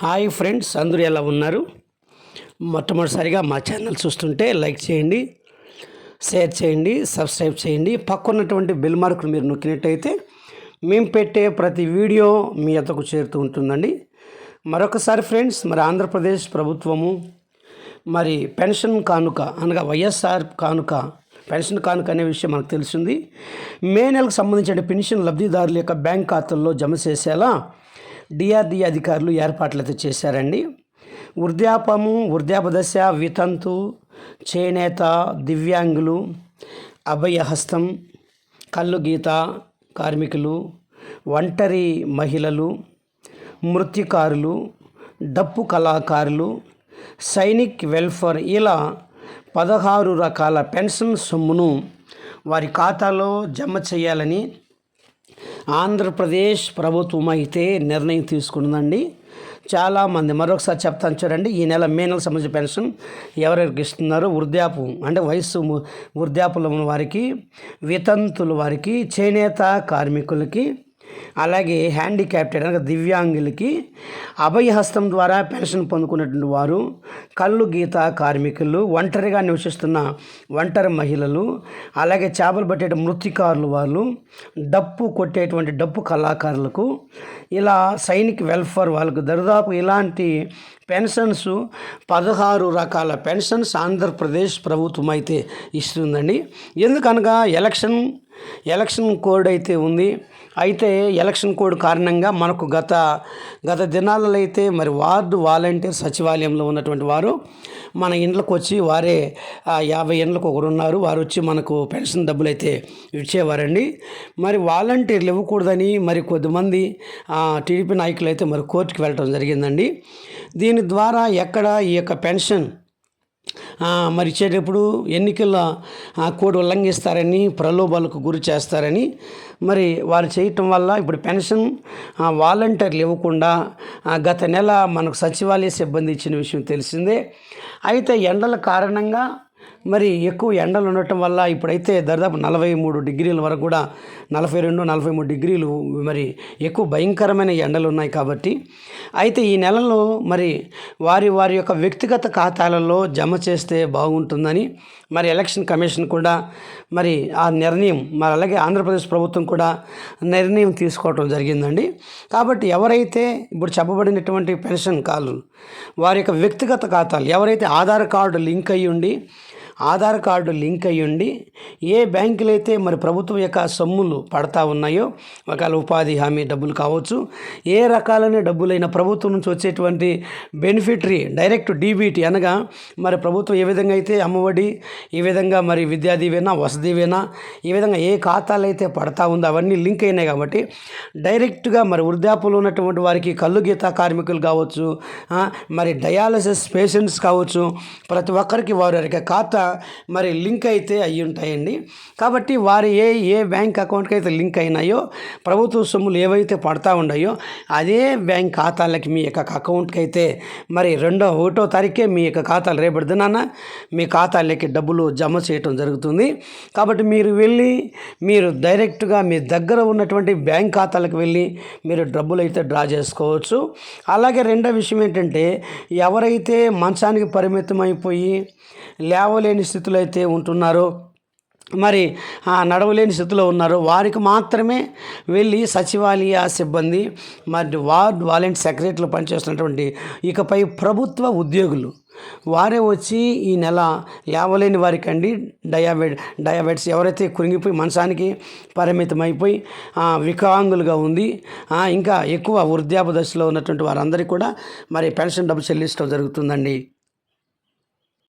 Hi friends అందరూ ఎలా ఉన్నారు? మొట్టమొదటిసారిగా మా ఛానల్ చూస్తుంటే లైక్ చేయండి షేర్ చేయండి సబ్స్క్రైబ్ చేయండి. పక్కన్నటువంటి బెల్ మార్కులు మీరు నొక్కినట్టయితే మేము పెట్టే ప్రతి వీడియో మీ అతకు చేరుతూ ఉంటుందండి. మరొకసారి ఫ్రెండ్స్ మరి ఆంధ్రప్రదేశ్ ప్రభుత్వము మరి పెన్షన్ కానుక అనగా వైఎస్ఆర్ కానుక పెన్షన్ కానుక అనే విషయం మనకు తెలిసింది. మే నెలకు సంబంధించిన పెన్షన్ లబ్ధిదారుల యొక్క బ్యాంక్ ఖాతాల్లో జమ చేసేలా డిఆర్డీ అధికారులు ఏర్పాట్లతో చేశారండి. వృద్ధాపము వృద్ధాప దశ వితంతు చేనేత దివ్యాంగులు అభయహస్తం కళ్ళు గీత కార్మికులు ఒంటరి మహిళలు మృత్యుకారులు డప్పు కళాకారులు సైనిక్ వెల్ఫేర్ ఇలా పదహారు రకాల పెన్షన్ సొమ్మును వారి ఖాతాలో జమ చేయాలని ఆంధ్రప్రదేశ్ ప్రభుత్వం అయితే నిర్ణయం తీసుకున్నదండి చాలామంది మరొకసారి చెప్తాను చూడండి ఈ నెల మే నెల సంబంధించిన పెన్షన్ ఎవరెవరికి ఇస్తున్నారో? వృద్ధాపు అంటే వయస్సు ము- వృద్ధాపుల ఉన్న వారికి వితంతుల వారికి చేనేత కార్మికులకి అలాగే హ్యాండిక్యాప్టెడ్ అనగా దివ్యాంగులకి అభయహస్తం ద్వారా పెన్షన్ పొందుకున్నటువంటి వారు కళ్ళు గీత కార్మికులు ఒంటరిగా నివసిస్తున్న ఒంటరి మహిళలు అలాగే చేపలు పట్టే మృతికారులు వాళ్ళు డప్పు కొట్టేటువంటి డప్పు కళాకారులకు ఇలా సైనిక్ వెల్ఫేర్ వాళ్ళకు దరిదాపు ఇలాంటి పెన్షన్స్ పదహారు రకాల పెన్షన్స్ ఆంధ్రప్రదేశ్ ప్రభుత్వం అయితే ఇస్తుందండి. ఎందుకనగా ఎలక్షన్ ఎలక్షన్ కోడ్ అయితే ఉంది. అయితే ఎలక్షన్ కోడ్ కారణంగా మనకు గత గత దినాలలో అయితే మరి వార్డు వాలంటీర్ సచివాలయంలో ఉన్నటువంటి వారు మన ఇండ్లకు వచ్చి వారే యాభై ఇండ్లకు ఒకరు ఉన్నారు వారు వచ్చి మనకు పెన్షన్ డబ్బులు అయితే ఇచ్చేవారండి. మరి వాలంటీర్లు ఇవ్వకూడదని మరి కొద్దిమంది టీడీపీ నాయకులు అయితే మరి కోర్టుకు వెళ్ళటం జరిగిందండి. దీని ద్వారా ఎక్కడ ఈ యొక్క పెన్షన్ మరి ఇచ్చేటప్పుడు ఎన్నికల కోడ్ ఉల్లంఘిస్తారని ప్రలోభాలకు గురి చేస్తారని మరి వారు చేయటం వల్ల ఇప్పుడు పెన్షన్ వాలంటీర్లు ఇవ్వకుండా గత నెల మనకు సచివాలయ సిబ్బంది ఇచ్చిన విషయం తెలిసిందే. అయితే ఎండల కారణంగా మరి ఎక్కువ ఎండలు ఉండటం వల్ల ఇప్పుడైతే దాదాపు నలభై మూడు డిగ్రీల వరకు కూడా నలభై రెండు నలభై మూడు డిగ్రీలు మరి ఎక్కువ భయంకరమైన ఎండలు ఉన్నాయి కాబట్టి అయితే ఈ నెలలో మరి వారి వారి యొక్క వ్యక్తిగత ఖాతాలలో జమ చేస్తే బాగుంటుందని మరి ఎలక్షన్ కమిషన్ కూడా మరి ఆ నిర్ణయం మరి అలాగే ఆంధ్రప్రదేశ్ ప్రభుత్వం కూడా నిర్ణయం తీసుకోవటం జరిగిందండి. కాబట్టి ఎవరైతే ఇప్పుడు చెప్పబడినటువంటి పెన్షన్ కాలు వారి యొక్క వ్యక్తిగత ఖాతాలు ఎవరైతే ఆధార్ కార్డు లింక్ అయ్యి ఉండి ఆధార్ కార్డు లింక్ అయ్యి ఉండి ఏ బ్యాంకులు అయితే మరి ప్రభుత్వం యొక్క సొమ్ములు పడతా ఉన్నాయో ఒకవేళ ఉపాధి హామీ డబ్బులు కావచ్చు ఏ రకాలైన డబ్బులైన ప్రభుత్వం నుంచి వచ్చేటువంటి బెనిఫిటరీ డైరెక్ట్ డీబీటీ అనగా మరి ప్రభుత్వం ఏ విధంగా అయితే అమ్మఒడి ఈ విధంగా మరి విద్యా దీవెన వసతి ఈ విధంగా ఏ ఖాతాలు అయితే పడతా ఉందో అవన్నీ లింక్ అయినాయి కాబట్టి డైరెక్ట్గా మరి వృద్ధాపులు ఉన్నటువంటి వారికి కళ్ళు గీత కార్మికులు కావచ్చు మరి డయాలసిస్ పేషెంట్స్ కావచ్చు ప్రతి ఒక్కరికి వారి యొక్క ఖాతా మరి లింక్ అయితే అయ్యి ఉంటాయండి. కాబట్టి వారి ఏ ఏ బ్యాంక్ అకౌంట్కి అయితే లింక్ అయినాయో ప్రభుత్వ సొమ్ములు ఏవైతే పడతా ఉన్నాయో అదే బ్యాంక్ ఖాతాలకి మీ యొక్క అకౌంట్కి అయితే మరి రెండో ఒకటో తారీఖే మీ యొక్క ఖాతాలు రేపటి దినాన మీ ఖాతాలకి డబ్బులు జమ చేయటం జరుగుతుంది. కాబట్టి మీరు వెళ్ళి మీరు డైరెక్ట్గా మీ దగ్గర ఉన్నటువంటి బ్యాంక్ ఖాతాలకు వెళ్ళి మీరు డబ్బులు అయితే డ్రా చేసుకోవచ్చు. అలాగే రెండో విషయం ఏంటంటే ఎవరైతే మంచానికి పరిమితం అయిపోయి లేవలేని స్థితిలో అయితే ఉంటున్నారో మరి నడవలేని స్థితిలో ఉన్నారు వారికి మాత్రమే వెళ్ళి సచివాలయ సిబ్బంది మరి వార్డ్ వాలంటీర్ సెక్రటరీలు పనిచేస్తున్నటువంటి ఇకపై ప్రభుత్వ ఉద్యోగులు వారే వచ్చి ఈ నెల లేవలేని వారికి అండి డయాబెట్ డయాబెటిస్ ఎవరైతే కురింగిపోయి మనసానికి పరిమితం అయిపోయి వికలాంగులుగా ఉంది ఇంకా ఎక్కువ వృద్ధాప దశలో ఉన్నటువంటి వారందరికీ కూడా మరి పెన్షన్ డబ్బు చెల్లించడం జరుగుతుందండి.